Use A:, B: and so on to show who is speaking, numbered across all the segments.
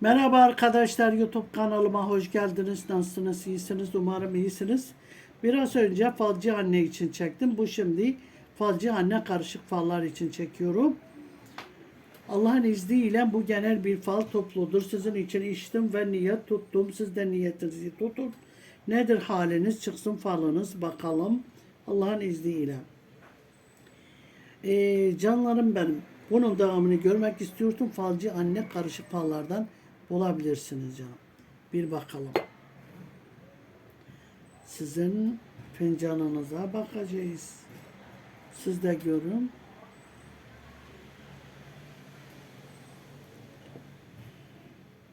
A: Merhaba arkadaşlar YouTube kanalıma hoş geldiniz. Nasılsınız? İyisiniz? Umarım iyisiniz. Biraz önce falcı anne için çektim. Bu şimdi falcı anne karışık fallar için çekiyorum. Allah'ın izniyle bu genel bir fal topludur. Sizin için içtim ve niyet tuttum. Siz de niyetinizi tutun. Nedir haliniz? Çıksın falınız bakalım. Allah'ın izniyle. Ee, canlarım benim. Bunun devamını görmek istiyorsun. Falcı anne karışık fallardan bulabilirsiniz canım. Bir bakalım. Sizin fincanınıza bakacağız. Siz de görün.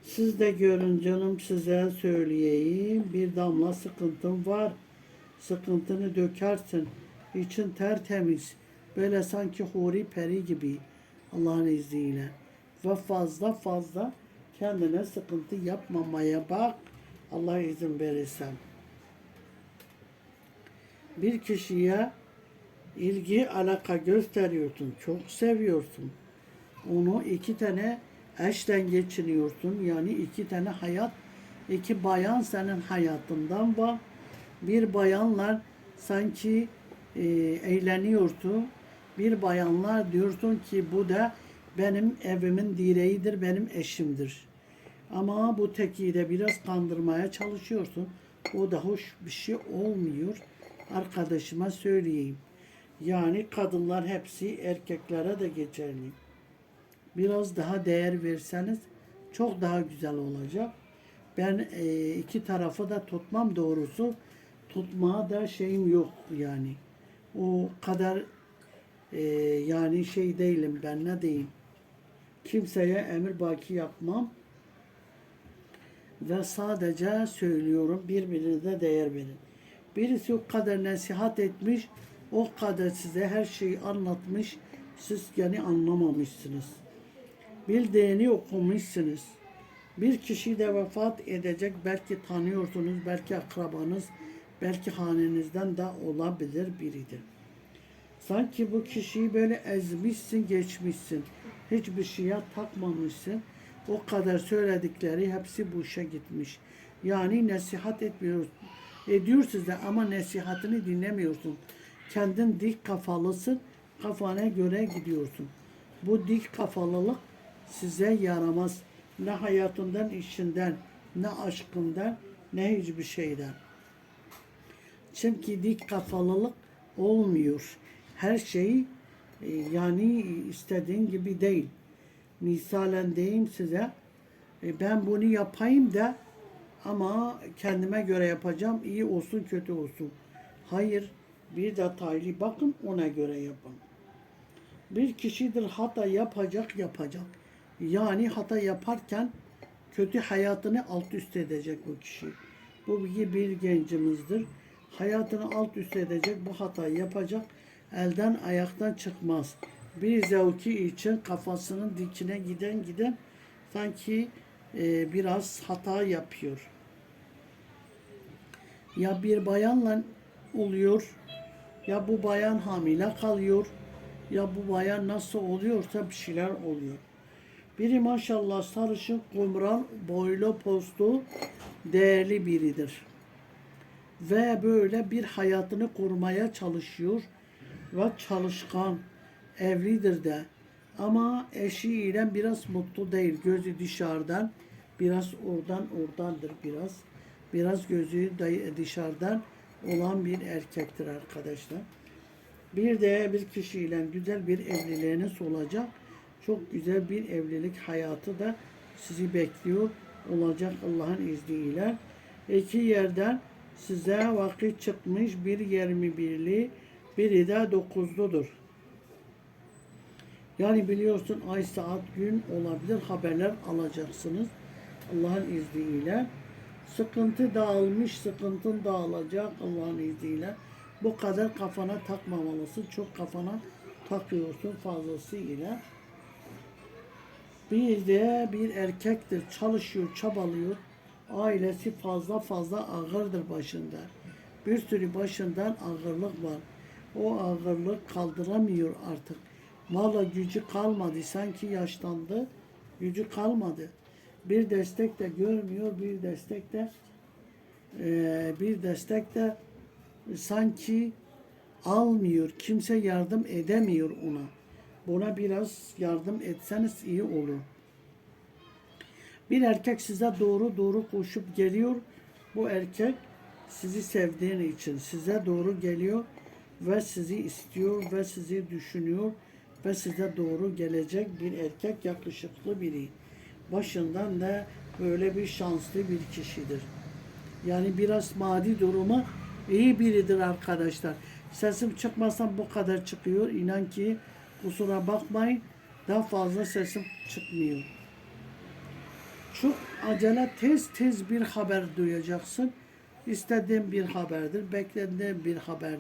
A: Siz de görün canım size söyleyeyim. Bir damla sıkıntım var. Sıkıntını dökersin. İçin tertemiz. Böyle sanki huri peri gibi. Allah'ın izniyle. Ve fazla fazla kendine sıkıntı yapmamaya bak. Allah izin verirse. Bir kişiye ilgi alaka gösteriyorsun. Çok seviyorsun. Onu iki tane eşten geçiniyorsun. Yani iki tane hayat, iki bayan senin hayatından var. Bir bayanlar sanki e, eğleniyorsun. Bir bayanlar diyorsun ki bu da benim evimin direğidir, benim eşimdir. Ama bu tekiyi de biraz kandırmaya çalışıyorsun. O da hoş bir şey olmuyor. Arkadaşıma söyleyeyim. Yani kadınlar hepsi erkeklere de geçerli. Biraz daha değer verseniz çok daha güzel olacak. Ben e, iki tarafı da tutmam doğrusu. Tutmaya da şeyim yok yani. O kadar e, yani şey değilim ben ne diyeyim. Kimseye emir baki yapmam. Ve sadece söylüyorum birbirinize değer verin. Birisi o kadar nasihat etmiş, o kadar size her şeyi anlatmış, siz yani anlamamışsınız. Bildiğini okumuşsunuz. Bir kişi de vefat edecek, belki tanıyorsunuz, belki akrabanız, belki hanenizden de olabilir biridir. Sanki bu kişiyi böyle ezmişsin, geçmişsin. Hiçbir şeye takmamışsın. O kadar söyledikleri hepsi işe gitmiş. Yani nasihat etmiyorsun. Ediyor size ama nasihatini dinlemiyorsun. Kendin dik kafalısın. Kafana göre gidiyorsun. Bu dik kafalılık size yaramaz. Ne hayatından, işinden, ne aşkından, ne hiçbir şeyden. Çünkü dik kafalılık olmuyor. Her şey e, yani istediğin gibi değil. Misalen diyeyim size e, ben bunu yapayım da ama kendime göre yapacağım iyi olsun kötü olsun. Hayır bir detaylı bakın ona göre yapın. Bir kişidir hata yapacak yapacak. Yani hata yaparken kötü hayatını alt üst edecek bu kişi. Bu bir gencimizdir. Hayatını alt üst edecek bu hatayı yapacak. Elden ayaktan çıkmaz. Bir zevki için kafasının dikine giden giden sanki e, biraz hata yapıyor. Ya bir bayanla oluyor ya bu bayan hamile kalıyor ya bu bayan nasıl oluyorsa bir şeyler oluyor. Biri maşallah sarışın, kumral, boylu, postu, değerli biridir. Ve böyle bir hayatını kurmaya çalışıyor ve çalışkan, evlidir de. Ama eşiyle biraz mutlu değil. Gözü dışarıdan, biraz oradan oradandır biraz. Biraz gözü dışarıdan olan bir erkektir arkadaşlar. Bir de bir kişiyle güzel bir evliliğiniz olacak. Çok güzel bir evlilik hayatı da sizi bekliyor olacak Allah'ın izniyle. İki yerden size vakit çıkmış bir 21'li biri de 9'ludur. Yani biliyorsun ay saat gün olabilir haberler alacaksınız Allah'ın izniyle. Sıkıntı dağılmış, sıkıntın dağılacak Allah'ın izniyle. Bu kadar kafana takmamalısın. Çok kafana takıyorsun fazlasıyla. Bir de bir erkektir. Çalışıyor, çabalıyor. Ailesi fazla fazla ağırdır başında. Bir sürü başından ağırlık var. O ağırlık kaldıramıyor artık. Mala gücü kalmadı. Sanki yaşlandı. Gücü kalmadı. bir destek de görmüyor, bir destek de eee, bir destek de sanki almıyor. Kimse yardım edemiyor ona. Buna biraz yardım etseniz iyi olur. Bir erkek size doğru doğru koşup geliyor. Bu erkek sizi sevdiğin için size doğru geliyor ve sizi istiyor ve sizi düşünüyor ve size doğru gelecek bir erkek yakışıklı biri. Başından da böyle bir şanslı bir kişidir. Yani biraz maddi durumu iyi biridir arkadaşlar. Sesim çıkmasa bu kadar çıkıyor. İnan ki kusura bakmayın. Daha fazla sesim çıkmıyor. Çok acele tez tez bir haber duyacaksın. İstediğin bir haberdir, beklediğin bir haber.